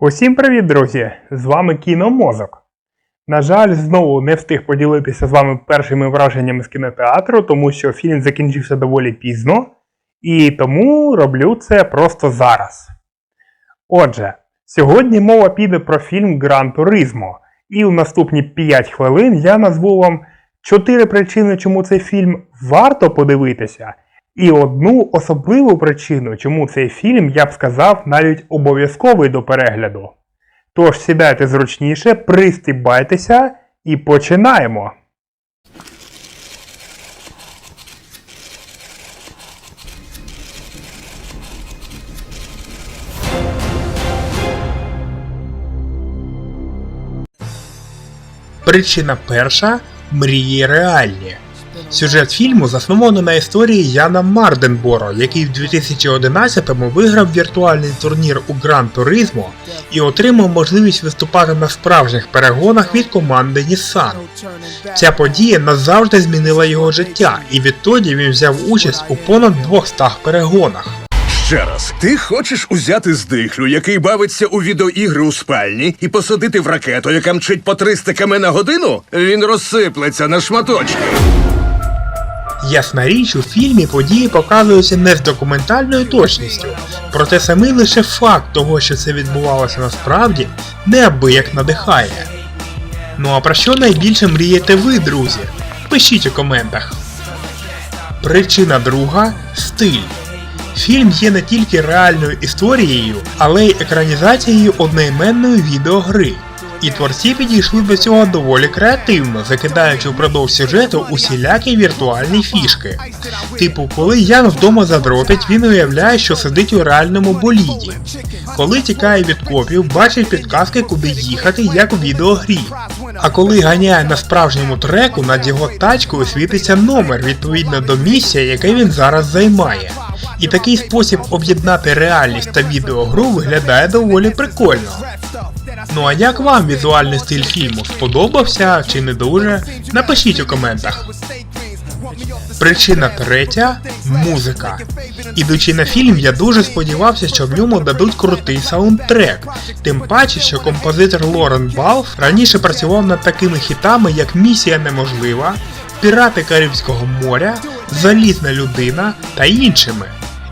Усім привіт, друзі! З вами Кіномозок. На жаль, знову не встиг поділитися з вами першими враженнями з кінотеатру, тому що фільм закінчився доволі пізно, і тому роблю це просто зараз. Отже, сьогодні мова піде про фільм Гран Туризмо, і в наступні 5 хвилин я назву вам 4 причини, чому цей фільм варто подивитися, і одну особливу причину, чому цей фільм, я б сказав, навіть обов'язковий до перегляду. Тож сідайте зручніше, пристібайтеся і починаємо. Причина перша мрії реальні. Сюжет фільму засновано на історії Яна Марденборо, який в 2011-му виграв віртуальний турнір у Гран Туризмо і отримав можливість виступати на справжніх перегонах від команди Nissan. Ця подія назавжди змінила його життя, і відтоді він взяв участь у понад 200 перегонах. Ще раз, ти хочеш узяти здихлю, який бавиться у відеоігри у спальні, і посадити в ракету, яка мчить по 300 км на годину? Він розсиплеться на шматочки. Ясна річ, у фільмі події показуються не з документальною точністю, проте самий лише факт того, що це відбувалося насправді, неабияк надихає. Ну а про що найбільше мрієте ви, друзі? Пишіть у коментах. Причина друга стиль. Фільм є не тільки реальною історією, але й екранізацією одноіменної відеогри. І творці підійшли до цього доволі креативно, закидаючи впродовж сюжету усілякі віртуальні фішки. Типу, коли Ян вдома задротить, він уявляє, що сидить у реальному боліді. Коли тікає від копів, бачить підказки, куди їхати, як у відеогрі. А коли ганяє на справжньому треку, над його тачкою світиться номер відповідно до місця, яке він зараз займає. І такий спосіб об'єднати реальність та відеогру виглядає доволі прикольно. Ну а як вам візуальний стиль фільму? Сподобався чи не дуже? Напишіть у коментах. Причина третя музика. Ідучи на фільм, я дуже сподівався, що в ньому дадуть крутий саундтрек. Тим паче, що композитор Лорен Балф раніше працював над такими хітами, як Місія Неможлива, Пірати Карибського моря, Залізна людина та іншими.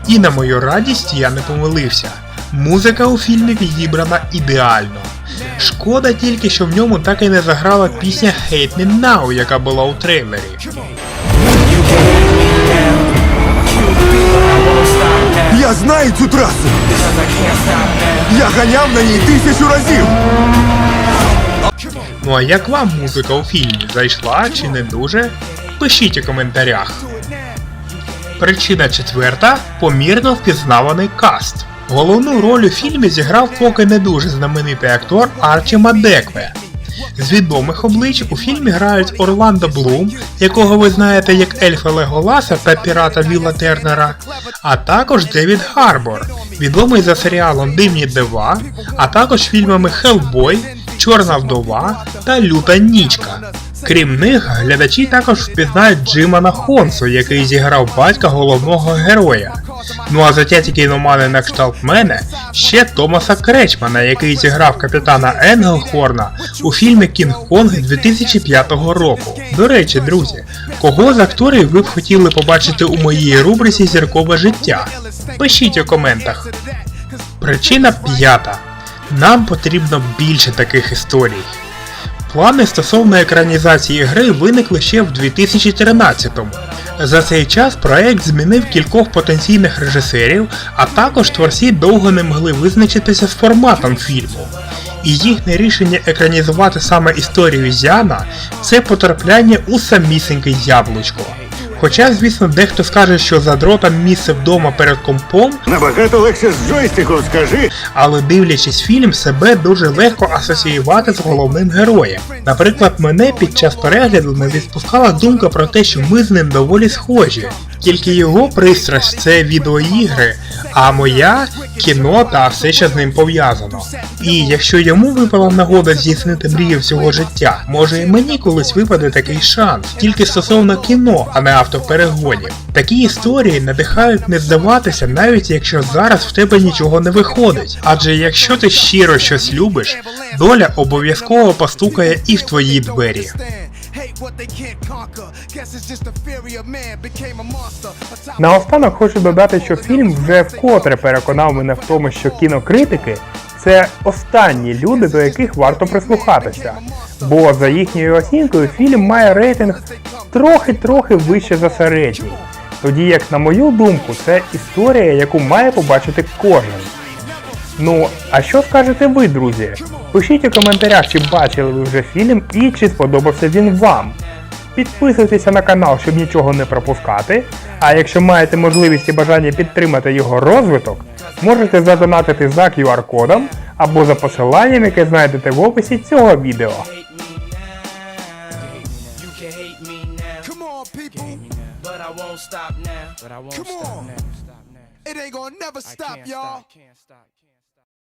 І на мою радість я не помилився. Музика у фільмі підібрана ідеально. Шкода тільки, що в ньому так і не заграла пісня Hate Me Now, яка була у трейлері. Я знаю цю трасу. Я ганяв на ній тисячу разів. Ну а як вам музика у фільмі? Зайшла чи не дуже? Пишіть у коментарях. Причина четверта помірно впізнаваний каст. Головну роль у фільмі зіграв поки не дуже знаменитий актор Арчі Мадекве. З відомих облич у фільмі грають Орландо Блум, якого ви знаєте як Ельфа Леголаса та пірата Вілла Тернера, а також Девід Гарбор, відомий за серіалом Дивні дива, а також фільмами Хеллбой, Чорна вдова та Люта Нічка. Крім них, глядачі також впізнають Джима Хонсу, який зіграв батька головного героя. Ну а затяті кіномани на кшталт мене ще Томаса Кречмана, який зіграв капітана Енгелхорна у фільмі Кінг-Конг 2005 року. До речі, друзі, кого з акторів ви б хотіли побачити у моїй рубриці Зіркове життя? Пишіть у коментах. Причина п'ята. Нам потрібно більше таких історій. Плани стосовно екранізації гри виникли ще в 2013-му. За цей час проект змінив кількох потенційних режисерів, а також творці довго не могли визначитися з форматом фільму. І їхнє рішення екранізувати саме історію Зяна це потрапляння у самісіньке яблучко. Хоча, звісно, дехто скаже, що за дротом місце вдома перед компом, Набагато легше з джойстиком, скажи. але дивлячись фільм, себе дуже легко асоціювати з головним героєм. Наприклад, мене під час перегляду не відпускала думка про те, що ми з ним доволі схожі. Тільки його пристрасть це відеоігри, а моя кіно та все, що з ним пов'язано. І якщо йому випала нагода здійснити мрію всього життя, може і мені колись випаде такий шанс, тільки стосовно кіно, а не автоперегонів. Такі історії надихають не здаватися, навіть якщо зараз в тебе нічого не виходить. Адже якщо ти щиро щось любиш, доля обов'язково постукає і в твої двері. Наостанок хочу додати, що фільм вже вкотре переконав мене в тому, що кінокритики це останні люди, до яких варто прислухатися. Бо за їхньою оцінкою фільм має рейтинг трохи-трохи вище за середній. Тоді як, на мою думку, це історія, яку має побачити кожен. Ну, а що скажете ви, друзі? Пишіть у коментарях, чи бачили ви вже фільм і чи сподобався він вам. Підписуйтеся на канал, щоб нічого не пропускати. А якщо маєте можливість і бажання підтримати його розвиток, можете задонатити за QR-кодом або за посиланням, яке знайдете в описі цього відео. It ain't gonna never stop, y'all.